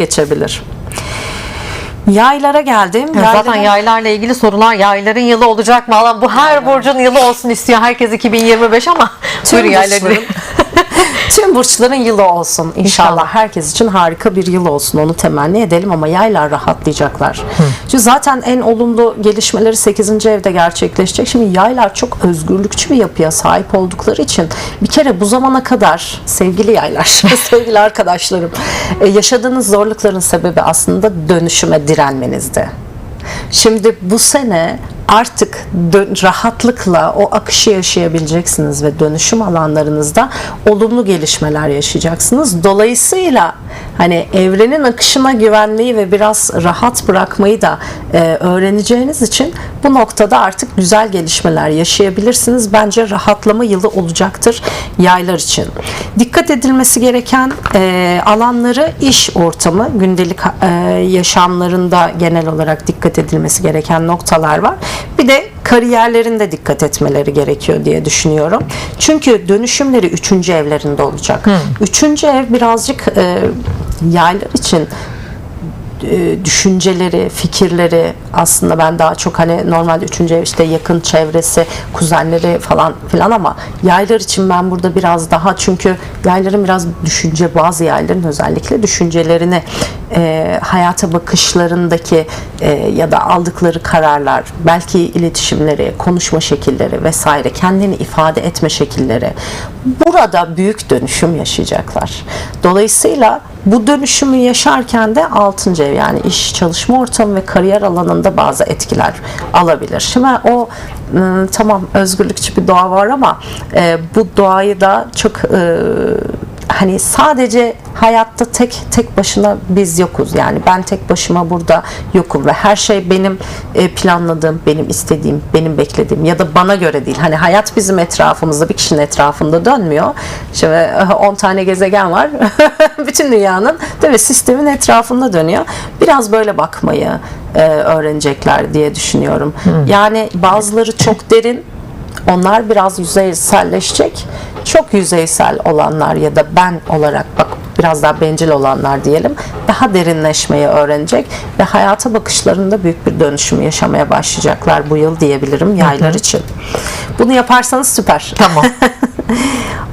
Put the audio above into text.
geçebilir. Yaylara geldim. Ya Zaten Yaylara- yaylarla ilgili sorular yayların yılı olacak mı? Alan bu her burcun yılı olsun istiyor herkes 2025 ama Tüm burçların, tüm burçların yılı olsun inşallah. İnşallah. Herkes için harika bir yıl olsun onu temenni edelim ama yaylar rahatlayacaklar. Çünkü zaten en olumlu gelişmeleri 8. evde gerçekleşecek. Şimdi yaylar çok özgürlükçü bir yapıya sahip oldukları için bir kere bu zamana kadar sevgili yaylar, sevgili arkadaşlarım e, yaşadığınız zorlukların sebebi aslında dönüşüme direnmenizdi. Şimdi bu sene artık rahatlıkla o akışı yaşayabileceksiniz ve dönüşüm alanlarınızda olumlu gelişmeler yaşayacaksınız. Dolayısıyla hani evrenin akışına güvenmeyi ve biraz rahat bırakmayı da e, öğreneceğiniz için bu noktada artık güzel gelişmeler yaşayabilirsiniz. Bence rahatlama yılı olacaktır yaylar için. Dikkat edilmesi gereken e, alanları iş ortamı, gündelik e, yaşamlarında genel olarak dikkat edilmesi gereken noktalar var. Bir de kariyerlerinde dikkat etmeleri gerekiyor diye düşünüyorum. Çünkü dönüşümleri üçüncü evlerinde olacak. Üçüncü ev birazcık e, yaylar için düşünceleri, fikirleri aslında ben daha çok hani normalde üçüncü ev işte yakın çevresi, kuzenleri falan filan ama yaylar için ben burada biraz daha çünkü yayların biraz düşünce bazı yayların özellikle düşüncelerini e, hayata bakışlarındaki e, ya da aldıkları kararlar, belki iletişimleri, konuşma şekilleri vesaire, kendini ifade etme şekilleri burada büyük dönüşüm yaşayacaklar. Dolayısıyla bu dönüşümü yaşarken de 6. ev yani iş, çalışma ortamı ve kariyer alanında bazı etkiler alabilir. Şimdi o ıı, tamam özgürlükçü bir doğa var ama e, bu doğayı da çok e, hani sadece hayatta tek tek başına biz yokuz. Yani ben tek başıma burada yokum ve her şey benim e, planladığım, benim istediğim, benim beklediğim ya da bana göre değil. Hani hayat bizim etrafımızda bir kişinin etrafında dönmüyor. Şimdi 10 tane gezegen var. Bütün dünyanın değil mi? Sistemin etrafında dönüyor. Biraz böyle bakmayı e, öğrenecekler diye düşünüyorum. Yani bazıları çok derin, onlar biraz yüzeyselleşecek. Çok yüzeysel olanlar ya da ben olarak bak biraz daha bencil olanlar diyelim daha derinleşmeyi öğrenecek ve hayata bakışlarında büyük bir dönüşüm yaşamaya başlayacaklar bu yıl diyebilirim yaylar için. Bunu yaparsanız süper. Tamam.